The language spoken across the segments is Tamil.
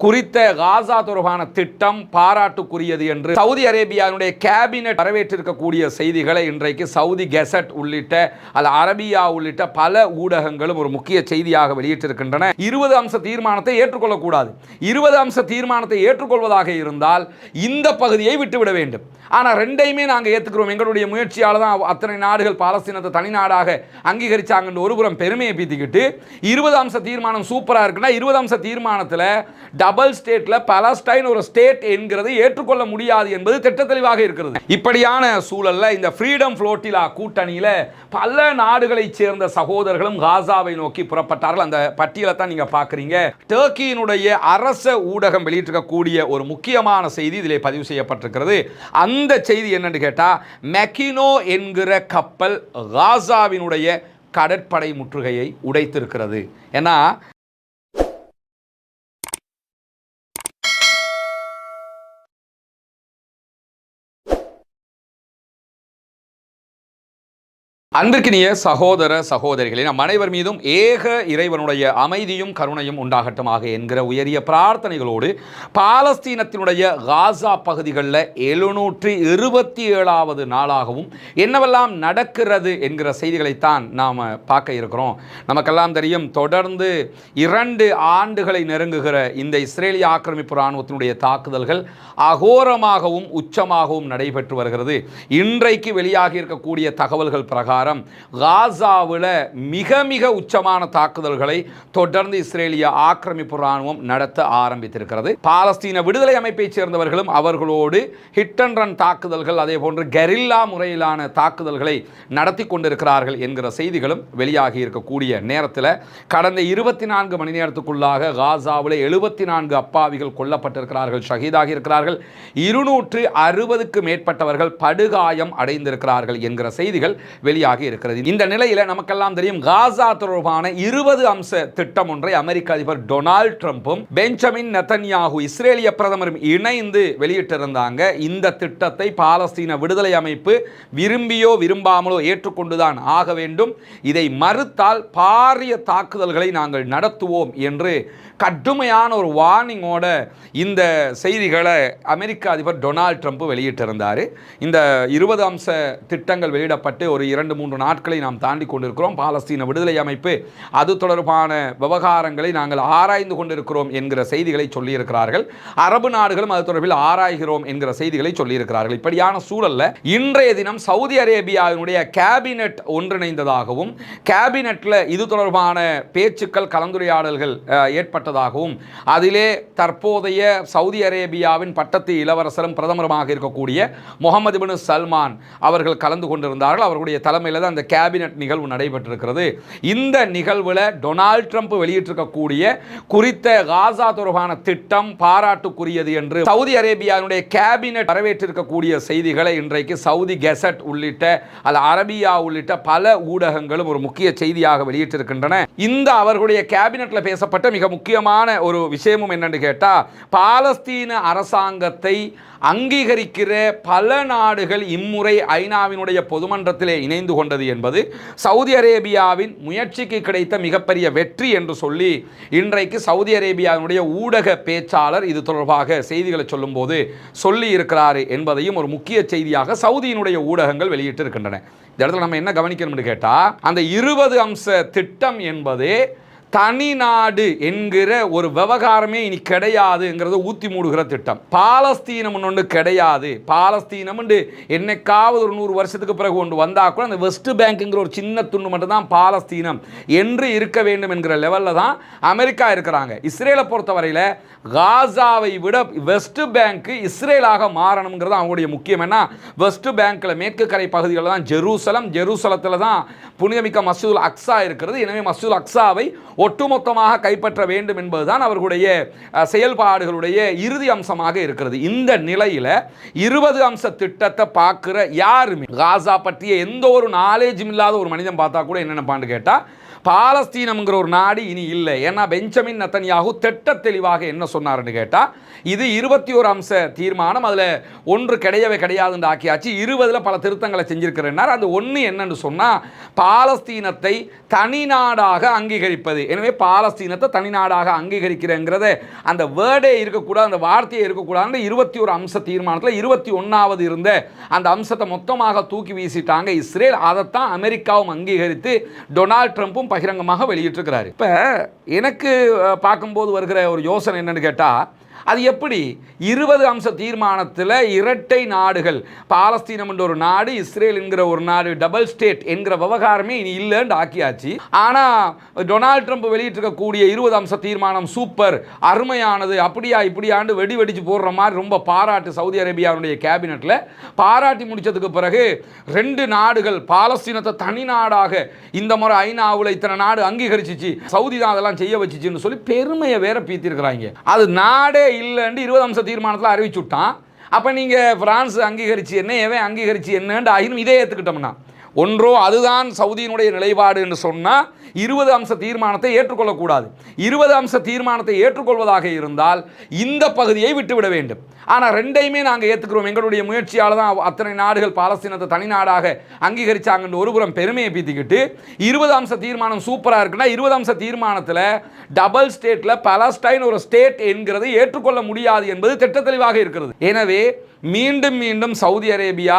குறித்த காசா தொடர்பான திட்டம் பாராட்டுக்குரியது என்று சவுதி அரேபியாவினுடைய கேபினட் வரவேற்றிருக்கக்கூடிய செய்திகளை இன்றைக்கு சவுதி கெசட் உள்ளிட்ட அல்ல அரபியா உள்ளிட்ட பல ஊடகங்களும் ஒரு முக்கிய செய்தியாக வெளியிட்டிருக்கின்றன. இருபது அம்ச தீர்மானத்தை ஏற்றுக்கொள்ளக்கூடாது. இருபது அம்ச தீர்மானத்தை ஏற்றுக்கொள்வதாக இருந்தால் இந்த பகுதியை விட்டுவிட வேண்டும். ஆனால் ரெண்டையுமே நாங்கள் ஏற்றுக்கிறோம் எங்களுடைய முயற்சியால் தான் அத்தனை நாடுகள் பாலஸ்தீனத்தை தனிநாடாக அங்கீகரிச்சாங்கன்னு ஒருபுறம் பெருமையை பீத்திக்கிட்டு இருபது அம்ச தீர்மானம் சூப்பராக இருக்குன்னா இருபது அம்ச தீர்மானத்தில் டபுள் ஸ்டேட்டில் பலஸ்டைன் ஒரு ஸ்டேட் என்கிறதை ஏற்றுக்கொள்ள முடியாது என்பது திட்ட தெளிவாக இருக்கிறது. இப்படியான சூழல்ல இந்த ஃப்ரீடம் ஃப்ளோட்டிலா கூட்டணியில் பல நாடுகளைச் சேர்ந்த சகோதரர்களும் காசாவை நோக்கி புறப்பட்டார்கள். அந்த பட்டியலை தான் நீங்க பார்க்குறீங்க. டர்க்கியினுடைய அரச ஊடகம் வெளியிட்டிருக்கக்கூடிய ஒரு முக்கியமான செய்தி இதிலே பதிவு செய்யப்பட்டிருக்கிறது. அந்த செய்தி என்னன்னு கேட்டா மெக்கினோ என்கிற கப்பல் காசாவினுடைய கடற்படை முற்றுகையை உடைத்திருக்கிறது. ஏன்னா அன்பிற்கினிய சகோதர சகோதரிகளே நம் அனைவர் மீதும் ஏக இறைவனுடைய அமைதியும் கருணையும் உண்டாகட்டமாக என்கிற உயரிய பிரார்த்தனைகளோடு பாலஸ்தீனத்தினுடைய காசா பகுதிகளில் எழுநூற்றி இருபத்தி ஏழாவது நாளாகவும் என்னவெல்லாம் நடக்கிறது என்கிற செய்திகளைத்தான் நாம் பார்க்க இருக்கிறோம். நமக்கெல்லாம் தெரியும் தொடர்ந்து இரண்டு ஆண்டுகளை நெருங்குகிற இந்த இஸ்ரேலிய ஆக்கிரமிப்பு இராணுவத்தினுடைய தாக்குதல்கள் அகோரமாகவும் உச்சமாகவும் நடைபெற்று வருகிறது. இன்றைக்கு வெளியாகி இருக்கக்கூடிய தகவல்கள் பிரகாரம் காசாவில் மிக மிக உச்சமான தாக்குதல்களை தொடர்ந்து இஸ்ரேலிய ஆக்கிரமிப்பு இராணுவம் நடத்த ஆரம்பித்திருக்கிறது. பாலஸ்தீன விடுதலை அமைப்பைச் சேர்ந்தவர்களும் அவர்களோடு ஹிட் அண்ட் ரன் தாக்குதல்கள் அதே போன்று கெரில்லா முறையிலான தாக்குதல்களை நடத்தி கொண்டிருக்கிறார்கள் என்கிற செய்திகளும் வெளியாகி இருக்கக்கூடிய நேரத்தில் கடந்த இருபத்தி நான்கு மணி நேரத்துக்குள்ளாக காசாவில் எழுபத்தி நான்கு அப்பாவிகள் கொல்லப்பட்டிருக்கிறார்கள் ஷஹீதாகி இருக்கிறார்கள். இருநூற்று அறுபதுக்கு மேற்பட்டவர்கள் படுகாயம் அடைந்திருக்கிறார்கள் என்கிற செய்திகள் வெளியாகி இருக்கிறது. இந்த நிலையில் நமக்கெல்லாம் தெரியும் காசா தொடர்பான இருபது அம்ச திட்டம் ஒன்றை அமெரிக்க அதிபர் டொனால்ட் ட்ரம்ப்பும் பெஞ்சமின் நெத்தன்யாகு இஸ்ரேலிய பிரதமரும் இணைந்து வெளியிட்டிருந்தாங்க. இந்த திட்டத்தை பாலஸ்தீன விடுதலை அமைப்பு விரும்பியோ விரும்பாமலோ ஏற்றுக்கொண்டுதான் ஆக வேண்டும். இதை மறுத்தால் பாரிய தாக்குதல்களை நாங்கள் நடத்துவோம் என்று கடுமையான ஒரு வார்னிங்கோட இந்த செய்திகளை அமெரிக்க அதிபர் டொனால்ட் ட்ரம்ப் வெளியிட்டிருந்தார். இந்த இருபது அம்ச திட்டங்கள் வெளியிடப்பட்டு ஒரு இரண்டு மூன்று நாட்களை நாம் தாண்டி கொண்டிருக்கிறோம். பாலஸ்தீன விடுதலை அமைப்பு அது தொடர்பான விவகாரங்களை நாங்கள் ஆராய்ந்து கொண்டிருக்கிறோம் என்கிற செய்திகளை சொல்லியிருக்கிறார்கள். அரபு நாடுகளும் அது தொடர்பில் ஆராய்கிறோம் என்கிற செய்திகளை சொல்லியிருக்கிறார்கள். இப்படியான சூழல்ல இன்றைய தினம் சவுதி அரேபியாவினுடைய கேபினெட் ஒன்றிணைந்ததாகவும் கேபினெட்டில் இது தொடர்பான பேச்சுக்கள் கலந்துரையாடல்கள் ஏற்பட்டதாகவும் அதிலே தற்போதைய சவுதி அரேபியாவின் பட்டத்து இளவரசரும் பிரதமருமாக இருக்கக்கூடிய முகமது பின் சல்மான் அவர்கள் கலந்து கொண்டிருந்தார்கள். அவர்களுடைய தலைமையில் தான் அந்த கேபினெட் நிகழ்வு நடைபெற்றிருக்கிறது. இந்த நிகழ்வில் டொனால்ட் ட்ரம்ப் வெளியிட்டிருக்கக்கூடிய குறித்த காசா தொடர்பான திட்டம் பாராட்டுக்குரியது என்று சவுதி அரேபியாவினுடைய கேபினட் வரவேற்றிருக்கக்கூடிய செய்திகளை இன்றைக்கு சவுதி கெசட் உள்ளிட்ட அல்ல அரபியா உள்ளிட்ட பல ஊடகங்களும் ஒரு முக்கிய செய்தியாக வெளியிட்டிருக்கின்றன. இந்த அவர்களுடைய கேபினெட்ல பேசப்பட்ட மிக முக்கியமான ஒரு விஷயமும் என்னன்னு கேட்டால் பாலஸ்தீன அரசாங்கத்தை அங்கீகரிக்கிற பல நாடுகள் இம்முறை ஐநாவினுடைய பொதுமன்றத்திலே இணைந்து கொண்டது என்பது சவுதி அரேபியாவின் முயற்சிக்கு கிடைத்த மிகப்பெரிய வெற்றி என்று சொல்லி இன்றைக்கு சவுதி அரேபியாவினுடைய ஊடக பேச்சாளர் இது தொடர்பாக செய்திகளை சொல்லும்போது சொல்லி இருக்கிறார் என்பதையும் ஒரு முக்கிய செய்தியாக சவுதியினுடைய ஊடகங்கள் வெளியிட்டிருக்கின்றன. இந்த இடத்துல நம்ம என்ன கவனிக்கணும்னு கேட்டால் அந்த இருபது அம்ச திட்டம் என்பது தனி நாடு என்கிற ஒரு விவகாரமே இனி கிடையாதுங்கிறத ஊற்றி மூடுகிற திட்டம். பாலஸ்தீனம் ஒன்று கிடையாது. பாலஸ்தீனம்ண்டு என்னைக்காவது ஒரு நூறு வருஷத்துக்கு பிறகு ஒன்று வந்தால் கூட அந்த வெஸ்ட் பேங்க்குங்கிற ஒரு சின்ன துண்டு மட்டும்தான் பாலஸ்தீனம் என்று இருக்க வேண்டும் என்கிற லெவலில் தான் அமெரிக்கா இருக்கிறாங்க. இஸ்ரேலை பொறுத்தவரையில் காசாவை விட வெஸ்ட் பேங்க்கு இஸ்ரேலாக மாறணுங்கிறது அவங்களுடைய முக்கியம். என்ன வெஸ்ட் பேங்க்கில் மேற்கு கரை பகுதிகளில் தான் ஜெருசலம் ஜெருசலத்தில் தான் புனிதமிக்க மசூல் அக்ஸா இருக்கிறது. எனவே மசூல் அக்ஸாவை ஒட்டுமொத்தமாக கைப்பற்ற வேண்டும் என்பதுதான் அவர்களுடைய செயல்பாடுகளுடைய இறுதி அம்சமாக இருக்கிறது. இந்த நிலையில் இருபது அம்ச திட்டத்தை பார்க்குற யாருமே காசா பற்றிய எந்த ஒரு நாலேஜும் இல்லாத ஒரு மனிதன் பார்த்தா கூட என்ன நினைப்பான்னு கேட்டால் பாலஸ்தீனம்ங்கிற ஒரு நாடு இனி இல்லை. ஏன்னா பெஞ்சமின் நத்தன்யாகு திட்ட தெளிவாக என்ன சொன்னாருன்னு கேட்டால் இது இருபத்தி ஒரு அம்ச தீர்மானம் அதில் ஒன்று கிடையவே கிடையாதுன்னு ஆக்கியாச்சு. இருபதில் பல திருத்தங்களை செஞ்சிருக்கிறேன்னார். அது ஒன்று என்னன்னு சொன்னால் பாலஸ்தீனத்தை தனி நாடாக அங்கீகரிப்பது. எனவே பாலஸ்தீனத்தை தனி நாடாக அங்கீகரிக்கிறேங்கிறத அந்த வேர்டே இருக்கக்கூடாது அந்த வார்த்தையே இருக்கக்கூடாதுன்னு இருபத்தி ஒரு அம்ச தீர்மானத்தில் இருபத்தி ஒன்றாவது இருந்த அந்த அம்சத்தை மொத்தமாக தூக்கி வீசிட்டாங்க இஸ்ரேல். அதைத்தான் அமெரிக்காவும் அங்கீகரித்து டொனால்ட் ட்ரம்ப்பும் பகிரங்கமாக வெளியிட்டிருக்கிறாரு. இப்போ எனக்கு பார்க்கும்போது வருகிற ஒரு யோசனை என்னன்னு கேட்டால் அது எப்படி? இருபது அம்ச தீர்மானத்தில் இரட்டை நாடுகள். பாலஸ்தீனம் என்ற ஒரு நாடு இஸ்ரேல் என்கிற ஒரு நாடு டபுள் ஸ்டேட் என்கிற விவகாரமே இனி இல்லைன்னு ஆக்கியாச்சு. ஆனால் டொனால்ட் ட்ரம்ப் வெளியிட்டிருக்கக்கூடிய இருபது அம்ச தீர்மானம் சூப்பர் அருமையானது அப்படியா இப்படியாண்டு வெடி வெடிச்சு போடுற மாதிரி ரொம்ப பாராட்டு சவுதி அரேபியாவுடைய கேபினெட்டில் பாராட்டி முடித்ததுக்கு பிறகு ரெண்டு நாடுகள் பாலஸ்தீனத்தை தனி நாடாக இந்த முறை ஐநாவில் இத்தனை நாடு அங்கீகரிச்சிச்சு சவுதி தான் அதெல்லாம் செய்ய வச்சுச்சுன்னு சொல்லி பெருமையை வேற பீத்திருக்கிறாங்க. அது நாடே இல்லைன்னு இருபது அம்ச தீர்மானத்தில் அறிவிச்சு விட்டான். அப்போ நீங்கள் பிரான்ஸ் அங்கீகரிச்சு என்ன எவன் அங்கீகரிச்சு என்னன்ட்டு ஆகினும் இதே ஏற்றுக்கிட்டோம்னா ஒன்றோ அதுதான் சவுதியினுடைய நிலைப்பாடு என்று சொன்னால் இருபது அம்ச தீர்மானத்தை ஏற்றுக்கொள்ளக்கூடாது. இருபது அம்ச தீர்மானத்தை ஏற்றுக்கொள்வதாக இருந்தால் இந்த பகுதியை விட்டுவிட வேண்டும். ஆனால் ரெண்டையுமே நாங்கள் ஏற்றுக்கிறோம் எங்களுடைய முயற்சியால் தான் அத்தனை நாடுகள் பாலஸ்தீனத்தை தனி நாடாக ஒருபுறம் பெருமையை பீத்திக்கிட்டு இருபது அம்ச தீர்மானம் சூப்பராக இருக்குன்னா இருபது அம்ச தீர்மானத்தில் டபுள் ஸ்டேட்டில் பலஸ்டைன் ஒரு ஸ்டேட் என்கிறதை ஏற்றுக்கொள்ள முடியாது என்பது திட்ட தெளிவாக இருக்கிறது. எனவே மீண்டும் மீண்டும் சவுதி அரேபியா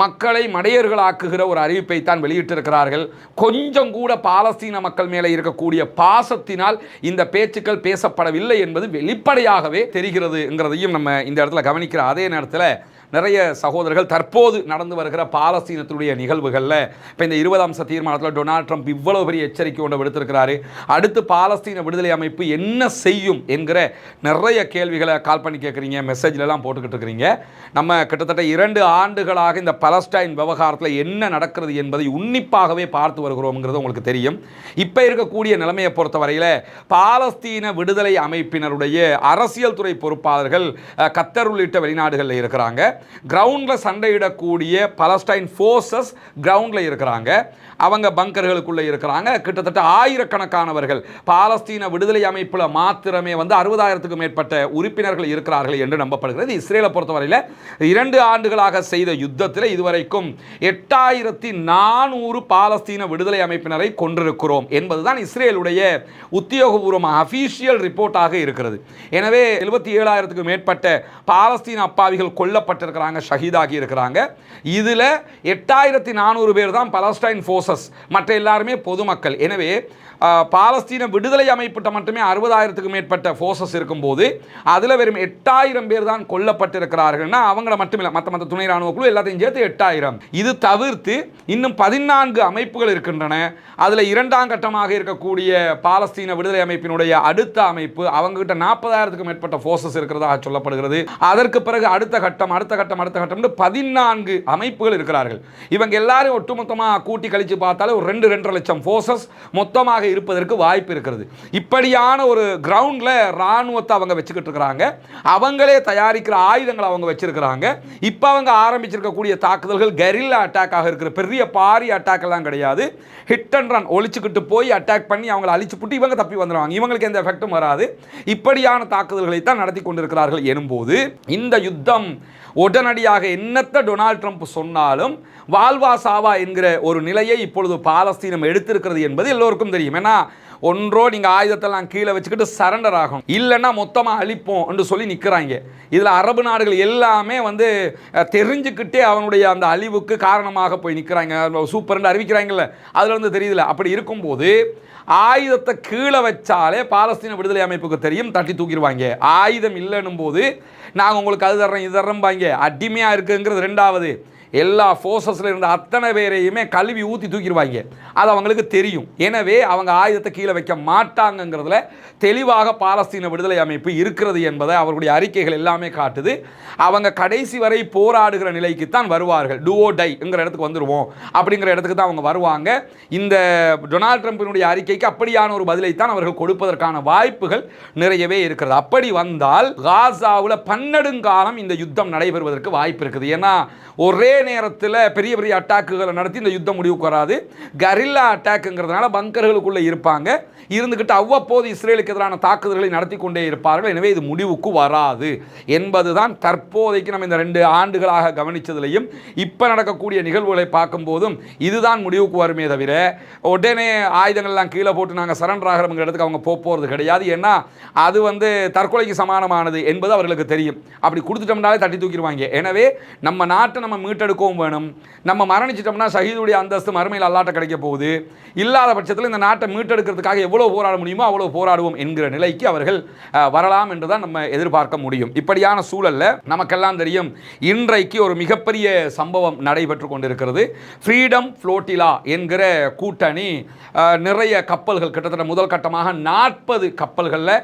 மக்களை மடையர்களாக்குகிற ஒரு அறிவிப்பை தான் வெளியிட்டிருக்கிறார்கள். கொஞ்சம் கூட பாலஸ்தீன மக்கள் மேலே இருக்கக்கூடிய பாசத்தினால் இந்த பேச்சுக்கள் பேசப்படவில்லை என்பது வெளிப்படையாகவே தெரிகிறதுங்கிறதையும் நம்ம இந்த இடத்துல கவனிக்கிற அதே நேரத்தில் நிறைய சகோதரர்கள் தற்போது நடந்து வருகிற பாலஸ்தீனத்துடைய நிகழ்வுகளில் இப்போ இந்த இருபதாம் தீர்மானத்தில் டொனால்ட் ட்ரம்ப் இவ்வளவு பெரிய எச்சரிக்கை ஒன்று விடுத்திருக்கிறாரு. அடுத்து பாலஸ்தீன விடுதலை அமைப்பு என்ன செய்யும் என்கிற நிறைய கேள்விகளை கால் பண்ணி கேட்குறீங்க. மெசேஜ்லலாம் போட்டுக்கிட்டு இருக்கிறீங்க. நம்ம கிட்டத்தட்ட இரண்டு ஆண்டுகளாக இந்த பலஸ்டைன் விவகாரத்தில் என்ன நடக்கிறது என்பதை உன்னிப்பாகவே பார்த்து வருகிறோம்ங்கிறது உங்களுக்கு தெரியும். இப்போ இருக்கக்கூடிய நிலைமையை பொறுத்தவரையில் பாலஸ்தீன விடுதலை அமைப்பினருடைய அரசியல் துறை பொறுப்பாளர்கள் கத்தர் உள்ளிட்ட வெளிநாடுகளில் இருக்கிறாங்க. கிரவுண்டில் சண்டையிடக்கூடிய பலஸ்டைன் ஃபோர்ஸஸ் கிரவுண்டில் இருக்கிறாங்க. அவங்க பங்கர்களுக்குள்ளே இருக்கிறாங்க. கிட்டத்தட்ட ஆயிரக்கணக்கானவர்கள் பாலஸ்தீன விடுதலை அமைப்பில் மாத்திரமே வந்து அறுபதாயிரத்துக்கும் மேற்பட்ட உறுப்பினர்கள் இருக்கிறார்கள் என்று நம்பப்படுகிறது. இஸ்ரேலை பொறுத்தவரையில் இரண்டு ஆண்டுகளாக செய்த யுத்தத்தில் இதுவரைக்கும் எட்டாயிரத்தி நானூறு பாலஸ்தீன விடுதலை அமைப்பினரை கொண்டிருக்கிறோம் என்பதுதான் இஸ்ரேலுடைய உத்தியோகபூர்வமாக அஃபீஷியல் ரிப்போர்ட்டாக இருக்கிறது. எனவே எழுபத்தி ஏழாயிரத்துக்கும் மேற்பட்ட பாலஸ்தீன அப்பாவிகள் கொல்லப்பட்ட கொல்லப்பட்டிருக்கிறாங்க ஷஹீதாகி இருக்கிறாங்க. இதில் எட்டாயிரத்தி நானூறு பேர் தான் பலஸ்டைன் ஃபோர்ஸஸ் மற்ற எல்லாருமே பொதுமக்கள். எனவே பாலஸ்தீன விடுதலை அமைப்பிட்ட மட்டுமே அறுபதாயிரத்துக்கு மேற்பட்ட ஃபோர்ஸஸ் இருக்கும்போது அதில் வெறும் எட்டாயிரம் பேர் தான் கொல்லப்பட்டிருக்கிறார்கள்னா அவங்கள மட்டும் இல்லை மற்ற மற்ற துணை ராணுவ குழு எல்லாத்தையும் சேர்த்து எட்டாயிரம். இது தவிர்த்து இன்னும் பதினான்கு அமைப்புகள் இருக்கின்றன. அதில் இரண்டாம் கட்டமாக இருக்கக்கூடிய பாலஸ்தீன விடுதலை அமைப்பினுடைய அடுத்த அமைப்பு அவங்ககிட்ட நாற்பதாயிரத்துக்கு மேற்பட்ட ஃபோர்ஸஸ் இருக்கிறதாக சொல்லப்படுகிறது. அதற்கு பிறகு அடுத்த கட்டம் அடுத்த கட்டம் அடுத்த கட்டம்னு பதினான்கு அமைப்புகள் இருக்கிறார்கள். இவங்க எல்லாரும் ஒட்டுமொத்தமாக கூட்டி கழித்து பார்த்தாலே ஒரு ரெண்டு ரெண்டரை லட்சம் ஃபோர்ஸஸ் மொத்தமாக இருப்பதற்கு வாய்ப்பு இருக்கிறது. இப்படியான ஒரு கிரவுண்டில் இராணுவத்தை அவங்க வச்சுக்கிட்டு இருக்கிறாங்க. அவங்களே தயாரிக்கிற ஆயுதங்களை அவங்க வச்சிருக்கிறாங்க. இப்போ அவங்க ஆரம்பிச்சிருக்கக்கூடிய தாக்குதல்கள் கெரில்லா அட்டாக்காக இருக்கிற பெரிய பாரி அட்டாக் எல்லாம் கிடையாது. ஹிட் அண்ட் ரன் ஒழிச்சுக்கிட்டு போய் அட்டாக் பண்ணி அவங்களை அழிச்சு புட்டு இவங்க தப்பி வந்துடுவாங்க இவங்களுக்கு எந்த எஃபெக்டும் வராது. இப்படியான தாக்குதல்களை தான் நடத்தி கொண்டிருக்கிறார்கள் எனும்போது இந்த யுத்தம் உடனடியாக என்னத்த டொனால்ட் ட்ரம்ப் சொன்னாலும் வாழ்வா சாவா என்கிற ஒரு நிலையை இப்பொழுது பாலஸ்தீனம் எடுத்திருக்கிறது என்பது எல்லோருக்கும் தெரியும். ஏன்னா ஒன்றோ நீங்கள் ஆயுதத்தெல்லாம் கீழே வச்சுக்கிட்டு சரண்டர் ஆகும் இல்லைன்னா மொத்தமாக அழிப்போம் என்று சொல்லி நிற்கிறாங்க இதில் அரபு நாடுகள் எல்லாமே வந்து தெரிஞ்சுக்கிட்டே அவனுடைய அந்த அழிவுக்கு காரணமாக போய் நிற்கிறாங்க சூப்பர்னு அறிவிக்கிறாங்கல்ல. அதில் வந்து தெரியுதுல. அப்படி இருக்கும்போது ஆயுதத்தை கீழே வச்சாலே பாலஸ்தீன விடுதலை அமைப்புக்கு தெரியும் தட்டி தூக்கிடுவாங்க. ஆயுதம் இல்லைன்னும் போது நாங்கள் உங்களுக்கு அது தர்றோம் இது தர்றோம்பாங்க. அடிமையாக இருக்குங்கிறது ரெண்டாவது. எல்லா ஃபோர்ஸஸில் இருந்த அத்தனை பேரையுமே கழுவி ஊற்றி தூக்கிடுவாங்க. அது அவங்களுக்கு தெரியும். எனவே அவங்க ஆயுதத்தை கீழே வைக்க மாட்டாங்கங்கிறதுல தெளிவாக பாலஸ்தீன விடுதலை அமைப்பு இருக்கிறது என்பதை அவர்களுடைய அறிக்கைகள் எல்லாமே காட்டுது. அவங்க கடைசி வரை போராடுகிற நிலைக்கு தான் வருவார்கள் டூஓ டைங்கிற இடத்துக்கு வந்துடுவோம் அப்படிங்கிற இடத்துக்கு தான் அவங்க வருவாங்க. இந்த டொனால்ட் ட்ரம்பினுடைய அறிக்கைக்கு அப்படியான ஒரு பதிலை தான் அவர்கள் கொடுப்பதற்கான வாய்ப்புகள் நிறையவே இருக்கிறது. அப்படி வந்தால் காசாவில் பன்னெடுங்காலம் இந்த யுத்தம் நடைபெறுவதற்கு வாய்ப்பு இருக்குது. ஏன்னா ஒரே நேரத்தில் பெரிய பெரிய அட்டாக்குகளை நடத்தி இந்த யுத்தம் முடிவுக்கு வராது. கரில்லா அட்டாக்குங்கிறதுனால பங்கர்களுக்குள்ளே இருப்பாங்க. இருந்துக்கிட்டு அவ்வப்போது இஸ்ரேலுக்கு எதிரான தாக்குதல்களை நடத்தி கொண்டே இருப்பார்கள். எனவே இது முடிவுக்கு வராது. என்பது தான் தற்போதைக்கு நம்ம இந்த ரெண்டு ஆண்டுகளாக கவனித்ததிலையும் இப்போ நடக்கக்கூடிய நிகழ்வுகளை பார்க்கும்போதும் இதுதான் முடிவுக்கு வருமே தவிர உடனே ஆயுதங்கள்லாம் கீழே போட்டு நாங்கள் சரண்டர் ஆகிறவங்க இடத்துக்கு அவங்க போக போகிறது கிடையாது. ஏன்னா அது வந்து தற்கொலைக்கு சமானமானது என்பது அவர்களுக்கு தெரியும். அப்படி கொடுத்துட்டோம்னாலே தட்டி தூக்கிடுவாங்க. எனவே நம்ம நாட்டை நம்ம மீட்டெடு எடுக்கவும் வேணும். நம்ம மரணிச்சிட்டோம்னா ஷஹீதுடைய அந்தஸ்து மறுமையில் அல்லாட்ட கிடைக்க போகுது. இல்லாத பட்சத்தில் இந்த நாட்டை மீட்டெடுக்கிறதுக்காக எவ்வளோ போராட முடியுமோ அவ்வளோ போராடுவோம் என்கிற நிலைக்கு அவர்கள் வரலாம் என்று தான் நம்ம எதிர்பார்க்க முடியும். இப்படியான சூழல்ல நமக்கெல்லாம் தெரியும் இன்றைக்கு ஒரு மிகப்பெரிய சம்பவம் நடைபெற்று கொண்டிருக்கிறது. ஃப்ரீடம் ஃப்ளோட்டிலா என்கிற கூட்டணி நிறைய கப்பல்கள் கிட்டத்தட்ட முதல் கட்டமாக நாற்பது கப்பல்களில்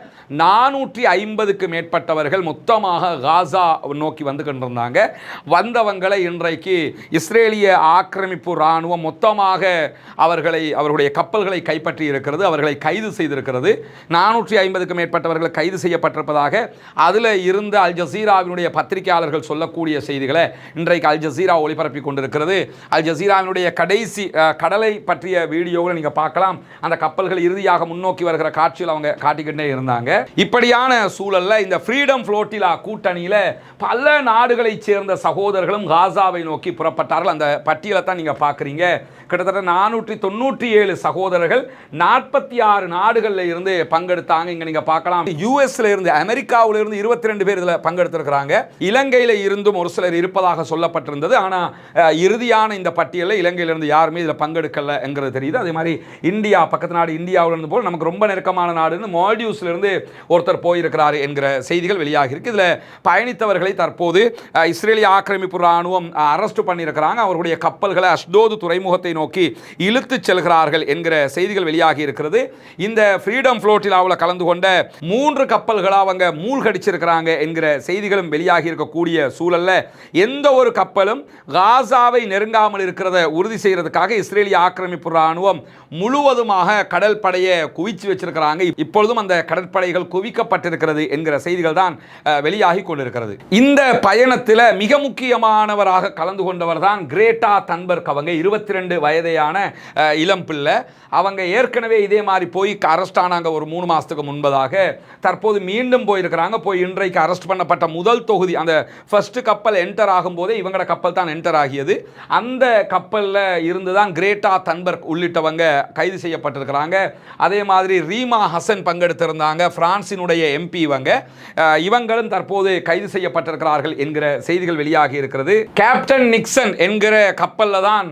நானூற்றி ஐம்பதுக்கு மேற்பட்டவர்கள் மொத்தமாக காசா நோக்கி வந்து கொண்டிருந்தாங்க. வந்தவங்களை இன்றைக்கு இஸ்ரேலிய ஆக்கிரமிப்பு இராணுவம் மொத்தமாக அவர்களை அவர்களுடைய கப்பல்களை கைப்பற்றி இருக்கிறது அவர்களை கைது செய்திருக்கிறது. நானூற்றி ஐம்பதுக்கு மேற்பட்டவர்கள் கைது செய்யப்பட்டிருப்பதாக அதில் இருந்த அல் ஜசீராவினுடைய பத்திரிகையாளர்கள் சொல்லக்கூடிய செய்திகளை இன்றைக்கு அல் ஜசீரா ஒளிபரப்பி கொண்டிருக்கிறது. அல் ஜசீராவினுடைய கடைசி கடலை பற்றிய வீடியோவில் நீங்கள் பார்க்கலாம். அந்த கப்பல்கள் இறுதியாக முன்னோக்கி வருகிற காட்சியில் அவங்க காட்டிக்கிட்டே இருந்தாங்க. இப்படியான சூழல்ல இந்த ஃப்ரீடம் ஃப்ளோட்டிலா கூட்டணியில் பல நாடுகளைச் சேர்ந்த சகோதரர்களும் காசாவை நோக்கி புறப்பட்டார்கள். அந்த பட்டியலை தான் நீங்கள் பார்க்குறீங்க. கிட்டத்தட்ட நானூற்றி தொண்ணூற்றி ஏழு சகோதரர்கள் நாற்பத்தி ஆறு நாடுகளில் இருந்து பங்கெடுத்தாங்க. இங்கே நீங்கள் பார்க்கலாம். யூஎஸ்ல இருந்து அமெரிக்காவில் இருந்து இருபத்தி ரெண்டு பேர் இதில் பங்கெடுத்திருக்கிறாங்க. இலங்கையில் இருந்தும் ஒரு சிலர் இருப்பதாக சொல்லப்பட்டிருந்தது. ஆனால் இறுதியான இந்த பட்டியலில் இலங்கையிலிருந்து யாருமே இதில் பங்கெடுக்கலைங்கிறது தெரியுது. அதே மாதிரி இந்தியா பக்கத்து நாடு இந்தியாவில் இருந்து போல் நமக்கு ரொம்ப நெருக்கமான நாடுன்னு மால்டியூஸ்ல இருந்து ஒருத்தர் போயிருக்கிறார் என்கிற செய்திகள் வெளியாகிருக்கு இதில் பயணித்தவர்களை தற்போது இஸ்ரேலிய ஆக்கிரமிப்பு ராணுவம் அரெஸ்ட் பண்ணியிருக்கிறாங்க. அவர்களுடைய கப்பல்களை அஷ்டோது துறைமுகத்தை நோக்கி இழுத்துச் செல்கிறார்கள் என்கிற செய்திகள் வெளியாகி இருக்கிறது. இந்த ஃப்ரீடம் ஃப்ளோட்டிலாவில் கலந்து கொண்ட மூன்று கப்பல்களை அவங்க மூழ்கடிச்சிருக்கிறாங்க என்கிற செய்திகளும் வெளியாகி இருக்கக்கூடிய சூழல்ல எந்த ஒரு கப்பலும் காசாவை நெருங்காமல் இருக்கிறத உறுதி செய்யறதுக்காக இஸ்ரேலிய ஆக்கிரமிப்பு ராணுவம் முழுவதுமாக கடல் படையை குவிச்சு வச்சிருக்கிறாங்க. இப்பொழுதும் அந்த கடற்படைகள் குவிக்கப்பட்டிருக்கிறது என்கிற செய்திகள் தான் வெளியாகி கொண்டிருக்கிறது. இந்த பயணத்தில் மிக முக்கியமானவராக கலந்து கொண்டவர் தான் கிரேட்டா தன்பர்க் அவங்க. இருபத்தி ரெண்டு வயதையான இளம் பிள்ளை. அவங்க ஏற்கனவே இதே மாதிரி போய் அரெஸ்ட் ஆனாங்க ஒரு மூணு மாதத்துக்கு முன்பதாக. தற்போது மீண்டும் போயிருக்கிறாங்க. போய் இன்றைக்கு அரெஸ்ட் பண்ணப்பட்ட முதல் தொகுதி அந்த ஃபர்ஸ்ட் கப்பல் என்டர் ஆகும்போதே இவங்களோட கப்பல் தான் என்டர் ஆகியது. அந்த கப்பலில் இருந்து தான் கிரேட்டா தன்பர்க் உள்ளிட்டவங்க கைது செய்யப்பட்டிருக்கிறாங்க. அதே மாதிரி ரீமா ஹசன் பங்கெடுத்திருந்தாங்க பிரான்சினுடைய எம்பி இவங்க. இவங்களும் தற்போது கைது செய்யப்பட்டிருக்கிறார்கள் என்கிற செய்திகள் வெளியாகி இருக்கிறது. கேப்டன் நிக்சன் என்கிற கப்பலில் தான்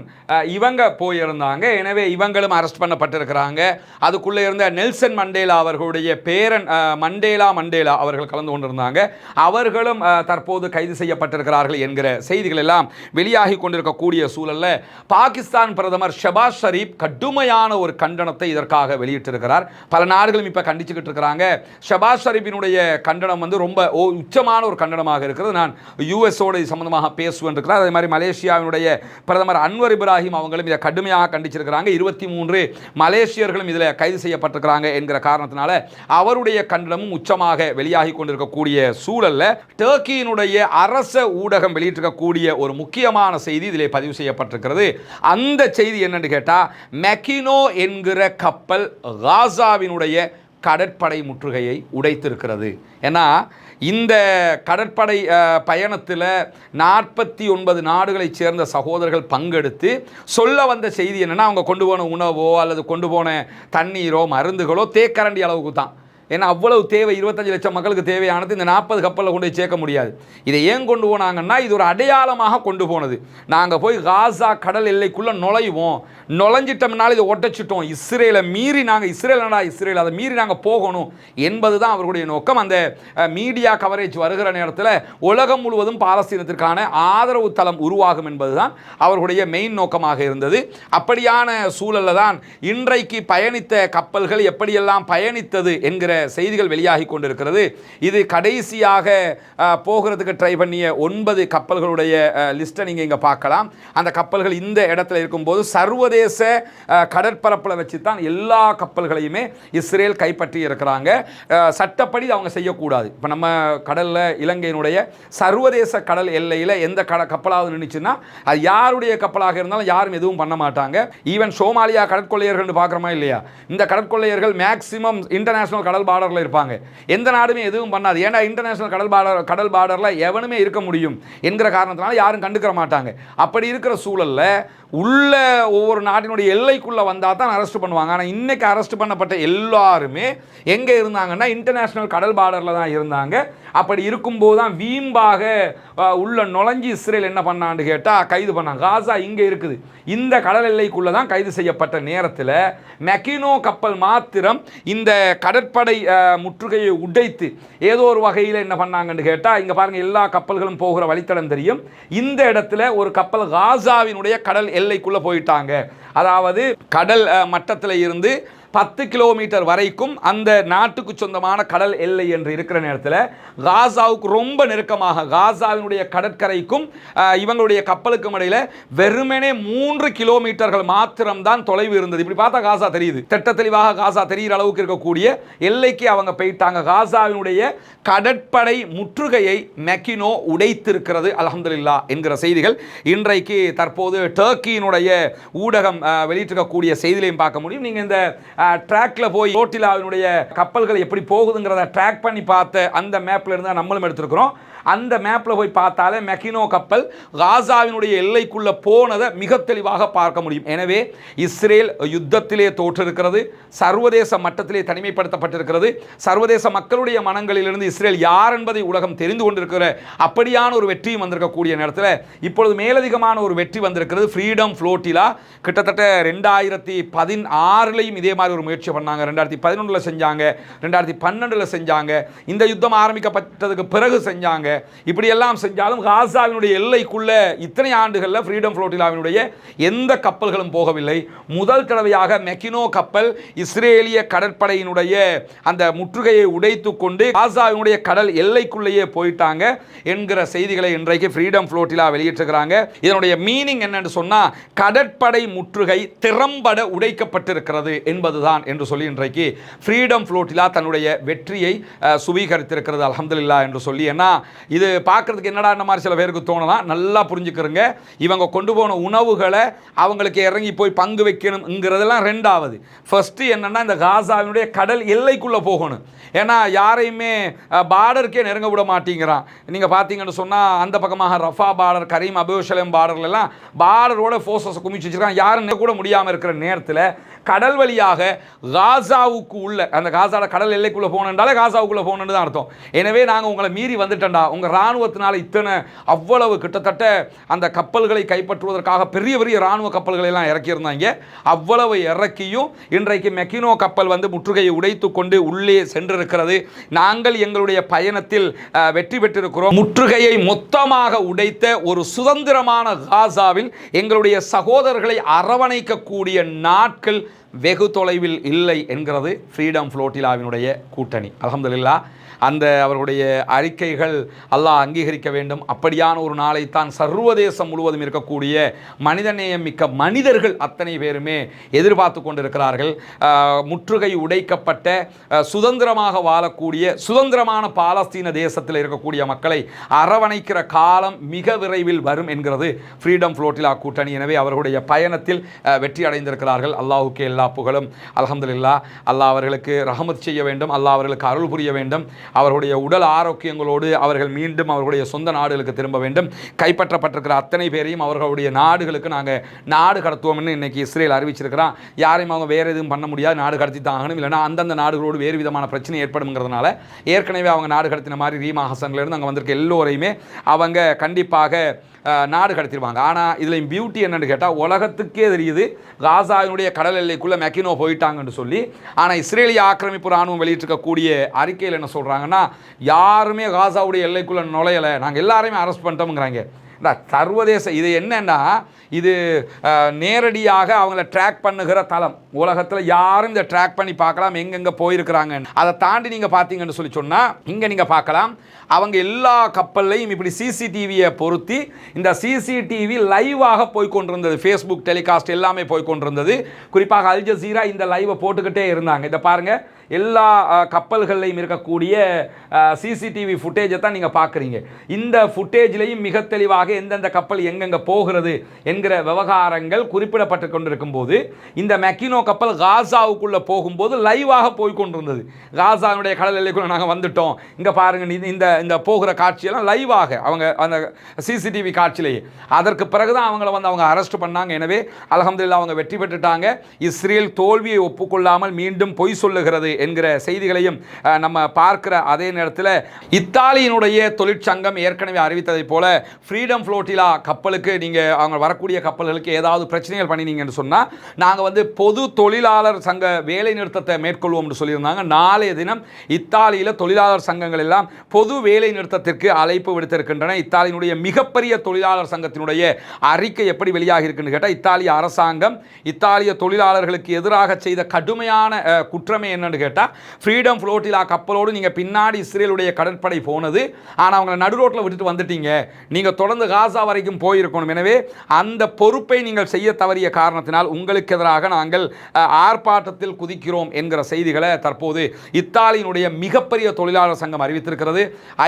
இவங்க போயிருந்தாங்க. எனவே இவங்களும் அரெஸ்ட் பண்ணப்பட்டிருக்கிறாங்க. அதுக்குள்ளே இருந்த நெல்சன் மண்டேலா அவர்களுடைய பேரன் மண்டேலா மண்டேலா அவர்கள் கலந்து கொண்டிருந்தாங்க. அவர்களும் தற்போது கைது செய்யப்பட்டிருக்கிறார்கள் என்கிற செய்திகள் எல்லாம் வெளியாகி கொண்டிருக்கக்கூடிய சூழல்ல பாகிஸ்தான் பிரதமர் ஷபாஸ் ஷரீப் கடுமையான ஒரு கண்டனத்தை இதற்காக வெளியிட்டிருக்கிறார். பல நாடுகளும் இப்போ கண்டிச்சுக்கிட்டு இருக்கிறாங்க. ஷபாஸ் ஷரீஃபினுடைய கண்டனம் வந்து ரொம்ப ஓ உச்சமான ஒரு கண்டனமாக இருக்கிறது. நான் யூஎஸோடு சம்பந்தமாக பேசுவேன் இருக்கிறார். அதே மாதிரி மலேசியாவினுடைய பிரதமர் அன்வர் இப்ராஹிம் அவங்களும் இதை கடுமையாக கண்டிச்சிருக்கிறாங்க. இருபத்தி மூன்று மலேசியர்களும் இதில் கைது செய்யப்பட்டிருக்கிறாங்க என்கிற காரணத்தினால அவருடைய கண்டனமும் உச்சமாக வெளியாகி கொண்டிருக்கக்கூடிய சூழல்ல டர்க்கியினுடைய அரச ஊடகம் வெளியிட்டிருக்கக்கூடிய ஒரு முக்கியமான செய்தி இதில் பதிவு செய்யப்பட்டிருக்கிறது. அந்த செய்தி என்னன்னு கேட்டால் மெக்கினோ என்கிற கப்பல் காசாவினுடைய கடற்படை முற்றுகையை உடைத்திருக்கிறது. ஏன்னா இந்த கடற்படை பயணத்தில் நாற்பத்தி ஒன்பது நாடுகளைச் சேர்ந்த சகோதரர்கள் பங்கெடுத்து சொல்ல வந்த செய்தி என்னென்னா அவங்க கொண்டு போன உணவோ அல்லது கொண்டு போன தண்ணீரோ மருந்துகளோ தேக்கரண்டி அளவுக்கு தான். ஏன்னா அவ்வளவு தேவை இருபத்தஞ்சு லட்சம் மக்களுக்கு தேவையானது இந்த நாற்பது கப்பலில் கொண்டு போய் சேர்க்க முடியாது. இதை ஏன் கொண்டு போனாங்கன்னா இது ஒரு அடையாளமாக கொண்டு போனது. நாங்கள் போய் காசா கடல் எல்லைக்குள்ளே நுழைவோம். நுழைஞ்சிட்டோம்னால இதை ஒட்டச்சிட்டோம். இஸ்ரேலை மீறி நாங்கள் இஸ்ரேல் இஸ்ரேல்? அதை மீறி நாங்கள் போகணும் என்பது தான் அவர்களுடைய நோக்கம். அந்த மீடியா கவரேஜ் வருகிற நேரத்தில் உலகம் முழுவதும் பாலஸ்தீனத்திற்கான ஆதரவு தளம் உருவாகும் என்பதுதான் அவர்களுடைய மெயின் நோக்கமாக இருந்தது. அப்படியான சூழலில் தான் இன்றைக்கு பயணித்த கப்பல்கள் எப்படியெல்லாம் பயணித்தது என்கிற செய்திகள் வெளியாகி கொண்டிருக்கிறது. இது கடைசியாக போகிறதுக்கு ட்ரை பண்ணிய ஒன்பது கப்பல்களுடைய லிஸ்ட்டை நீங்கள் இங்கே பார்க்கலாம். அந்த கப்பல்கள் இந்த இடத்துல இருக்கும்போது சர்வதேச கடற்பரப்பில் வச்சு தான் எல்லா கப்பல்களையுமே இஸ்ரேல் கைப்பற்றி இருக்கிறாங்க. சட்டப்படி அவங்க செய்யக்கூடாது. இப்போ நம்ம கடலில் இலங்கையினுடைய சர்வதேச கடல் எல்லையில் எந்த கட கப்பலாவது நின்றுச்சுன்னா அது யாருடைய கப்பலாக இருந்தாலும் யாரும் எதுவும் பண்ண மாட்டாங்க. ஈவன் சோமாலியா கடற்கொள்ளையர்கள் பார்க்குறோமா இல்லையா? இந்த கடற்கொள்ளையர்கள் மேக்சிமம் இன்டர்நேஷனல் கடல் பார்டரில் இருப்பாங்க. எந்த நாடுமே எதுவும் பண்ணாது. ஏன்னா இன்டர்நேஷனல் கடல் பார்டர் கடல் பார்டரில் எவனுமே இருக்க முடியும் என்கிற காரணத்தினால யாரும் கண்டுக்கிற மாட்டாங்க. அப்படி இருக்கிற சூழல்ல உள்ள ஒவ்வொரு நாட்டினுடைய எல்லைக்குள்ளே வந்தால் தான் அரெஸ்ட் பண்ணுவாங்க. ஆனால் இன்றைக்கி அரெஸ்ட் பண்ணப்பட்ட எல்லாருமே எங்கே இருந்தாங்கன்னா இன்டர்நேஷ்னல் கடல் பார்டரில் தான் இருந்தாங்க. அப்படி இருக்கும்போது தான் வீம்பாக உள்ள நுழைஞ்சி இஸ்ரேல் என்ன பண்ணான்னு கேட்டால் கைது பண்ணாங்க. காசா இங்கே இருக்குது. இந்த கடல் எல்லைக்குள்ளே தான் கைது செய்யப்பட்ட நேரத்தில் மெக்கினோ கப்பல் மாத்திரம் இந்த கடற்படை முற்றுகையை உடைத்து ஏதோ ஒரு வகையில் என்ன பண்ணாங்கன்னு கேட்டால் இங்கே பாருங்கள் எல்லா கப்பல்களும் போகிற வழித்தடம் தெரியும். இந்த இடத்துல ஒரு கப்பல் காசாவினுடைய கடல் எல்லைக்குள்ளே போயிட்டாங்க. அதாவது கடல் மட்டத்தில் இருந்து பத்து கிலோமீட்டர் வரைக்கும் அந்த நாட்டுக்கு சொந்தமான கடல் எல்லை என்று இருக்கிற நேரத்தில் காசாவுக்கு ரொம்ப நெருக்கமாக காசாவினுடைய கடற்கரைக்கும் இவங்களுடைய கப்பலுக்கும் இடையில வெறுமனே மூன்று கிலோமீட்டர்கள் மாத்திரம்தான் தொலைவு இருந்தது. இப்படி பார்த்தா காசா தெரியுது. திட்ட தெளிவாக காசா தெரிகிற அளவுக்கு இருக்கக்கூடிய எல்லைக்கு அவங்க போயிட்டாங்க. காசாவினுடைய கடற்படை முற்றுகையை மெக்கினோ உடைத்திருக்கிறது அலமதுல்லா என்கிற செய்திகள். இன்றைக்கு தற்போது டர்க்கியினுடைய ஊடகம் வெளியிட்டிருக்கக்கூடிய செய்திகளையும் பார்க்க முடியும். நீங்கள் இந்த ட்ராக்ல போய் ரோட்டிலாவினுடைய கப்பல்கள் எப்படி போகுதுங்கிறத ட்ராக் பண்ணி பார்த்த அந்த மேப்ல இருந்தால் நம்மளும் எடுத்திருக்கிறோம். அந்த மேப்பில் போய் பார்த்தாலே மெக்கினோ கப்பல் காசாவினுடைய எல்லைக்குள்ளே போனதை மிக தெளிவாக பார்க்க முடியும். எனவே இஸ்ரேல் யுத்தத்திலே தோற்றிருக்கிறது சர்வதேச மட்டத்திலே தனிமைப்படுத்தப்பட்டிருக்கிறது சர்வதேச மக்களுடைய மனங்களிலிருந்து இஸ்ரேல் யார் என்பதை உலகம் தெரிந்து கொண்டிருக்கிற அப்படியான ஒரு வெற்றியும் வந்திருக்கக்கூடிய நேரத்தில் இப்பொழுது மேலதிகமான ஒரு வெற்றி வந்திருக்கிறது. ஃப்ரீடம் ஃப்ளோட்டிலா கிட்டத்தட்ட ரெண்டாயிரத்தி பதினாறுலையும் இதே மாதிரி ஒரு முயற்சி பண்ணாங்க. ரெண்டாயிரத்தி பதினொன்றில் செஞ்சாங்க ரெண்டாயிரத்தி பன்னெண்டில் செஞ்சாங்க இந்த யுத்தம் ஆரம்பிக்கப்பட்டதுக்கு பிறகு செஞ்சாங்க. இப்படியெல்லாம் செஞ்சாலும் காசாவினுடைய எல்லைக்குள்ள இத்தனை ஆண்டுகளில் ஃப்ரீடம் ஃப்ளோட்டிலாவினுடைய எந்த கப்பல்களும் போகவில்லை. முதல் தடவையாக மெக்கினோ கப்பல் இஸ்ரேலிய கடற்படையினுடைய அந்த முற்றுகையை உடைத்து கொண்டு காசாவினுடைய கடல் எல்லைக்குள்ளேயே போயிட்டாங்க என்கிற செய்திகளை இன்றைக்கு ஃப்ரீடம் ஃப்ளோட்டிலா வெளியிட்டிருக்கிறாங்க. இதனுடைய மீனிங் என்னன்னு சொன்னால் கடற்படை முற்றுகை திறம்பட உடைக்கப்பட்டிருக்கிறது என்பதுதான் என்று சொல்லி இன்றைக்கு ஃப்ரீடம் ஃப்ளோட்டிலா தன்னுடைய வெற்றியை சுவீகரித்திருக்கிறது அலமதுல்லா என்று சொல்லி. ஏன்னா இது பார்க்கறதுக்கு என்னடா இந்த மாதிரி சில பேருக்கு தோணலாம் நல்லா புரிஞ்சுக்கிறோங்க. இவங்க கொண்டு போன உணவுகளை அவங்களுக்கு இறங்கி போய் பங்கு வைக்கணுங்கிறதெல்லாம் ரெண்டாவது. ஃபஸ்ட்டு என்னன்னா இந்த காசாவினுடைய கடல் எல்லைக்குள்ளே போகணும். ஏன்னா யாரையுமே பார்டருக்கே நெருங்க விட மாட்டேங்கிறான். நீங்கள் பார்த்தீங்கன்னு சொன்னால் அந்த பக்கமாக Rafah border Kerem Abu Salem பார்டர்லாம் பார்டரோட ஃபோர்ஸஸ் குமிச்சு வச்சிருக்காங்க யாரும் கூட முடியாமல் இருக்கிற நேரத்தில் கடல் வழியாக காசாவுக்கு உள்ள அந்த காசால கடல் எல்லைக்குள்ளே போகணுன்றாலே காசாவுக்குள்ளே போகணுன்னு தான் அர்த்தம். எனவே நாங்கள் உங்களை மீறி வந்துட்டோம்டா. உங்கள் இராணுவத்தினால் இத்தனை அவ்வளவு கிட்டத்தட்ட அந்த கப்பல்களை கைப்பற்றுவதற்காக பெரிய பெரிய ராணுவ கப்பல்களை எல்லாம் இறக்கியிருந்தாங்க. அவ்வளவு இறக்கியும் இன்றைக்கு மெக்கினோ கப்பல் வந்து முற்றுகையை உடைத்து கொண்டு உள்ளே சென்றிருக்கிறது. நாங்கள் எங்களுடைய பயணத்தில் வெற்றி பெற்றிருக்கிறோம். முற்றுகையை மொத்தமாக உடைத்த ஒரு சுதந்திரமான காசாவில் எங்களுடைய சகோதரர்களை அரவணைக்கக்கூடிய நாட்கள் வெகு தொலைவில் இல்லை என்கிறது ஃப்ரீடம் ஃப்ளோட்டிலாவினுடைய கூட்டணி. அலமதுல்லா அந்த அவர்களுடைய அறிக்கைகள் அல்லாஹ் அங்கீகரிக்க வேண்டும். அப்படியான ஒரு நாளைத்தான் சர்வதேசம் முழுவதும் இருக்கக்கூடிய மனிதநேயம் மிக்க மனிதர்கள் அத்தனை பேருமே எதிர்பார்த்து கொண்டிருக்கிறார்கள். முற்றுகை உடைக்கப்பட்ட சுதந்திரமாக வாழக்கூடிய சுதந்திரமான பாலஸ்தீன தேசத்தில் இருக்கக்கூடிய மக்களை அரவணைக்கிற காலம் மிக விரைவில் வரும் என்கிறது ஃப்ரீடம் ஃப்ளோட்டிலா கூட்டணி. எனவே அவர்களுடைய பயணத்தில் வெற்றி அடைந்திருக்கிறார்கள். அல்லாஹுக்கு எல்லா புகழும். அல்ஹம்துலில்லா அல்லாஹ் அவர்களுக்கு ரஹமத் செய்ய வேண்டும். அல்லாஹ் அவர்களுக்கு அருள் புரிய வேண்டும். அவர்களுடைய உடல் ஆரோக்கியங்களோடு அவர்கள் மீண்டும் அவர்களுடைய சொந்த நாடுகளுக்கு திரும்ப வேண்டும். கைப்பற்றப்பட்டிருக்கிற அத்தனை பேரையும் அவர்களுடைய நாடுகளுக்கு நாங்கள் நாடு கடத்துவோம்னு இன்னைக்கு இஸ்ரேல் அறிவிச்சிருக்கிறான் யாரையும் அவங்க வேறு எதுவும் பண்ண முடியாது. நாடு கடத்தி தான் ஆகணும். இல்லைனா அந்தந்த நாடுகளோடு வேறு விதமான பிரச்சனை ஏற்படுங்கிறதுனால ஏற்கனவே அவங்க நாடு கடத்தின மாதிரி ரீமா ஹசன்லேருந்து அங்கே வந்திருக்க எல்லோரையுமே அவங்க கண்டிப்பாக நாடு கடத்திடுவாங்க. ஆனால் இதில் பியூட்டி என்னென்னு கேட்டால் உலகத்துக்கே தெரியுது காசாவினுடைய கடல் எல்லைக்குள்ளே மெக்கினோ போயிட்டாங்கன்னு சொல்லி. ஆனால் இஸ்ரேலிய ஆக்கிரமிப்பு ராணுவம் வெளியிட்டிருக்கக்கூடிய அறிக்கையில் என்ன சொல்கிறாங்கன்னா யாருமே காசாவுடைய எல்லைக்குள்ளே நுழையலை. நாங்கள் எல்லாருமே அரெஸ்ட் பண்ணிட்டோம்ங்கிறாங்க. சர்வதேச இது என்னன்னா இது நேரடியாக அவங்கள ட்ராக் பண்ணுகிற தளம். உலகத்தில் யாரும் இதை ட்ராக் பண்ணி பார்க்கலாம் எங்கெங்கே போயிருக்கிறாங்க அதை தாண்டி நீங்கள் பார்த்தீங்கன்னு சொல்லி சொன்னால் இங்கே நீங்கள் பார்க்கலாம். அவங்க எல்லா கப்பல்லையும் இப்படி சிசிடிவியை பொருத்தி இந்த சிசிடிவி லைவாக போய் கொண்டிருந்தது ஃபேஸ்புக் டெலிகாஸ்ட் எல்லாமே போய் கொண்டிருந்தது குறிப்பாக அல் ஜசீரா இந்த லைவை போட்டுக்கிட்டே இருந்தாங்க. இதை பாருங்கள் எல்லா கப்பல்கள்லையும் இருக்கக்கூடிய சிசிடிவி ஃபுட்டேஜை தான் நீங்கள் பார்க்குறீங்க இந்த ஃபுட்டேஜ்லையும் மிக தெளிவாக எந்தெந்த கப்பல் எங்கெங்கே போகிறது என்கிற விவகாரங்கள் குறிப்பிடப்பட்டு கொண்டிருக்கும் போது இந்த மெக்கினோ கப்பல் காசாவுக்குள்ளே போகும்போது லைவாக போய் கொண்டிருந்தது. காசாவுடைய கடல் எல்லைக்குள்ளே நாங்கள் வந்துட்டோம். இங்கே பாருங்கள் இந்த- இந்த இந்த போகிற காட்சியெல்லாம் லைவாக அவங்க அந்த சிசிடிவி காட்சியிலேயே. அதற்கு பிறகு தான் அவங்கள வந்து அவங்க அரெஸ்ட் பண்ணாங்க. எனவே அலகம்துல்லா அவங்க வெற்றி பெற்றுட்டாங்க. இஸ்ரேல் தோல்வியை ஒப்புக்கொள்ளாமல் மீண்டும் பொய் சொல்லுகிறது என்கிற செய்திகளையும் நம்ம பார்க்கிற அதே நேரத்தில் இத்தாலியினுடைய தொழிற்சங்கம் ஏற்கனவே அறிவித்ததைப் போல ஃப்ரீடம் ஃப்ளோட்டிலா கப்பலுக்கு நீங்கள் அவங்க வரக்கூடிய கப்பல்களுக்கு ஏதாவது பிரச்சனைகள் பண்ணினீங்கன்னு சொன்னால் நாங்கள் வந்து பொது தொழிலாளர் சங்க வேலை நிறுத்தத்தை மேற்கொள்வோம்னு சொல்லியிருந்தாங்க. நாளைய தினம் இத்தாலியில் தொழிலாளர் சங்கங்கள் எல்லாம் பொது வேலை நிறுத்தத்திற்கு அழைப்பு விடுத்திருக்கின்றன. இத்தாலியினுடைய மிகப்பெரிய தொழிலாளர் சங்கத்தினுடைய அறிக்கை எப்படி வெளியாகி இருக்குன்னு கேட்டால் இத்தாலிய அரசாங்கம் இத்தாலிய தொழிலாளர்களுக்கு எதிராக செய்த கடுமையான குற்றமே என்னன்னு கேட்டால் ஃப்ரீடம் ஃப்ளோட்டிலா கப்பலோடு நீங்கள் பின்னாடி இஸ்ரேலுடைய கடற்படை போனது. ஆனால் அவங்களை நடு ரோட்டில் விட்டுட்டு வந்துட்டீங்க. நீங்கள் தொடர்ந்து காசா வரைக்கும் போயிருக்கணும். எனவே அந்த பொறுப்பை நீங்கள் செய்ய தவறிய காரணத்தினால் உங்களுக்கு எதிராக நாங்கள் ஆர்ப்பாட்டத்தில் குதிக்கிறோம் என்கிற செய்திகளை தற்போது இத்தாலியினுடைய மிகப்பெரிய தொழிலாளர் சங்கம் அறிவித்திருக்கிறது.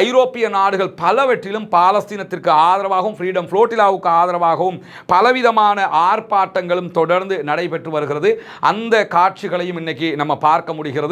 ஐரோப்பிய நாடுகள் பலவற்றிலும் பாலஸ்தீனத்திற்கு ஆதரவாகவும் ஃப்ரீடம் ஃப்ளோட்டிலாவுக்கு ஆதரவாகவும் பலவிதமான ஆர்ப்பாட்டங்களும் தொடர்ந்து நடைபெற்று வருகிறது. அந்த காட்சிகளையும் இன்னைக்கு நம்ம பார்க்க முடிகிறது.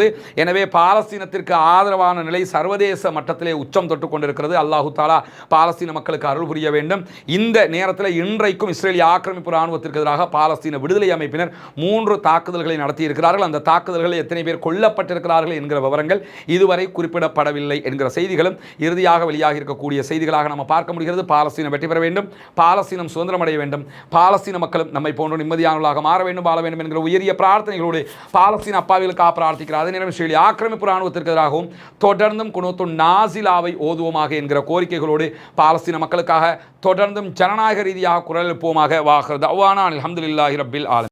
எனவே பாலஸ்தீனத்திற்கு ஆதரவான நிலை சர்வதேச மட்டத்திலே உச்சம் தொட்டு கொண்டிருக்கிறது. அல்லாஹு தாலா பாலஸ்தீன மக்களுக்கு அருள் புரிய வேண்டும். இந்த நேரத்தில் இன்றைக்கும் இஸ்ரேலிய ஆக்கிரமிப்பு ராணுவத்திற்கு எதிராக பாலஸ்தீன விடுதலை அமைப்பினர் மூன்று தாக்குதல்களை நடத்தியிருக்கிறார்கள். அந்த தாக்குதல்களில் எத்தனை பேர் கொல்லப்பட்டிருக்கிறார்கள் என்கிற விவரங்கள் இதுவரை குறிப்பிடப்படவில்லை என்கிற செய்திகளும் இறுதியாக வெளியாக இருக்கக்கூடிய செய்திகளாக நம்ம பார்க்க முடிகிறது. பாலஸ்தீனம் வெற்றி பெற வேண்டும். பாலஸ்தீனம் சுதந்திரம் அடைய வேண்டும். பாலஸ்தீன மக்களும் நம்மை போன்ற நிம்மதியானவர்களாக மாற வேண்டும் வாழ வேண்டும் என்கிற உயரிய பிரார்த்தனைகளோடு பாலஸ்தீன அப்பாவிகளுக்காக பிரார்த்திக்கிறார் அதே நேரம் இஸ்ரேலிய ஆக்கிரமிப்பு ராணுவத்திற்கு எதிராகவும் தொடர்ந்தும் குணத்து நாசிலாவை ஓதுவோமாக என்கிற கோரிக்கைகளோடு பாலஸ்தீன மக்களுக்காக தொடர்ந்தும் ஜனநாயக ரீதியாக குரல் எழுப்புவோமாக வாகிறது அவ்வானா அலமதுல்லாஹி ரபில் ஆலம்.